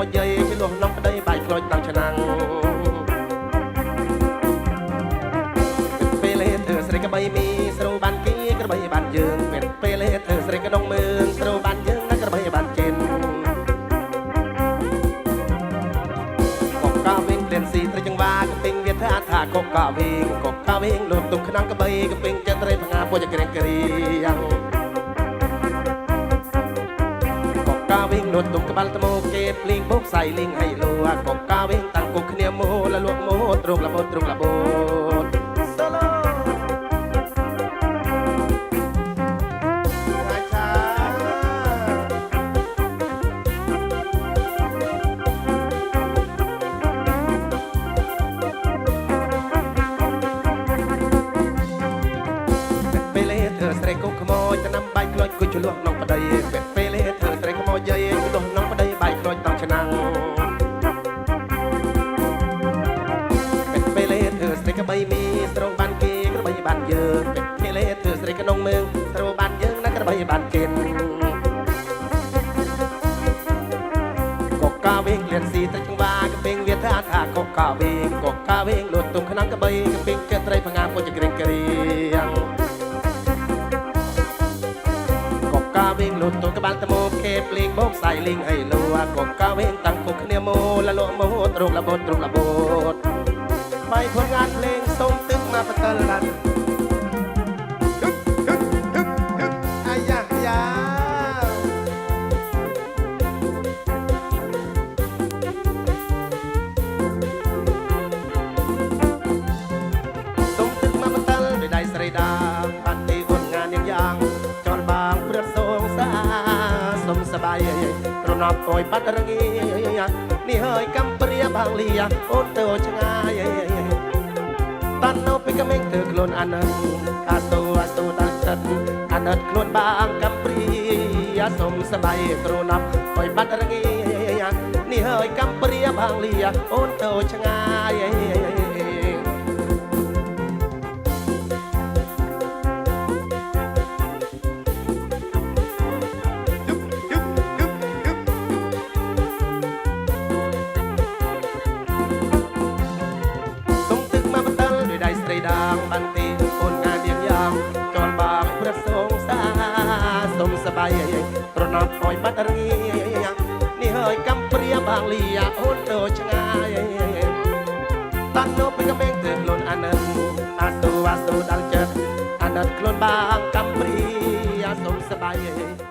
ោចយាយជាលោះនំប្តីបាយខ្លោចដល់ឆ្នាំងពេលហេតុស្រីក្បីមីស្រូវបានគីក្របីបានយើងពេលពេលហេតុស្រីក្ដងមើងស្រូវបានយើងណាក្របីបានចិនកុកកាវិញព្រៀនស៊ីត្រីចង្វាកពេញវាថាថាកុកកាវិញកុកកាវិញលោកទុំខ្នងក្បីកពេញចិត្តត្រីផ្ងាពោចក្រៀងក្រៀង កកាវិញលោកទុំក្បាលត្មោគេភ្លីងបោកសៃលីងឲ្យលូកុកកាវិញតាំងគុកគ្នាមូលលក់មូទ្រងលបូតទ្រងលបូតសូឡូអាចារ្យពេលហេធ្វើស្រីកុកខ្មោចទៅណាំបាយខ្លោចគួយជលក់ក្នុងប្តីពេលហេធ្វើស្រីខ្មោចយាយ ស្រងបានគេក្របីបានយើងពេលហេធ្វើស្រីក្នុងមើងស្រងបានយើងណាក្របីបានគេនកុកកាវិញលៀនស៊ីទឹកចង្វាកពេងវាថាថាកុកកាវិញកុកកាវិញលូតទុំខ្នងក្បីកពេងចិត្តត្រីផ្ងាពុជក្រៀងក្រៀងកុកកាវិញលូតទូក្បាលតមោគេភ្លេងបោកសៃលីងឲ្យលូកុកកាវិញតាំងគុកគ្នាមូលលក់មូទ្រុកលបូតទ្រុកលបូ ទឹកមកបតលឡាន់អាយ៉ាយ៉ាសុំទឹកមកបន្តលដោយដៃស្រីដាបានទីអនងានយ៉ាងយ៉ាងចលបាងព្រាត់សងសាសុំសបាយត្រណប់អយបាត់រងានេះហើយកំព្រាបាងលីអូនទៅឆ្ងាយ តាន់នៅពីក្មេងទៅខ្លួនអានិតអាសូអាសូដល់ចិត្តអាណិតខ្លួនបាងកំព្រាសុំសបាយត្រណប់អយបាត់រងានេះហើយកំព្រាបាងលីអូនទៅឆ្ងាយ បាយត្រណប់អយបាត់រងានេះហើយកំព្រាបាងលីអូនទៅឆ្ងាយតាន់នៅពីក្មេងទៅខ្លួនអានិតអាសូអាសូដល់ចិត្តអាណិតខ្លួនបាងកំព្រាសុំសបាយ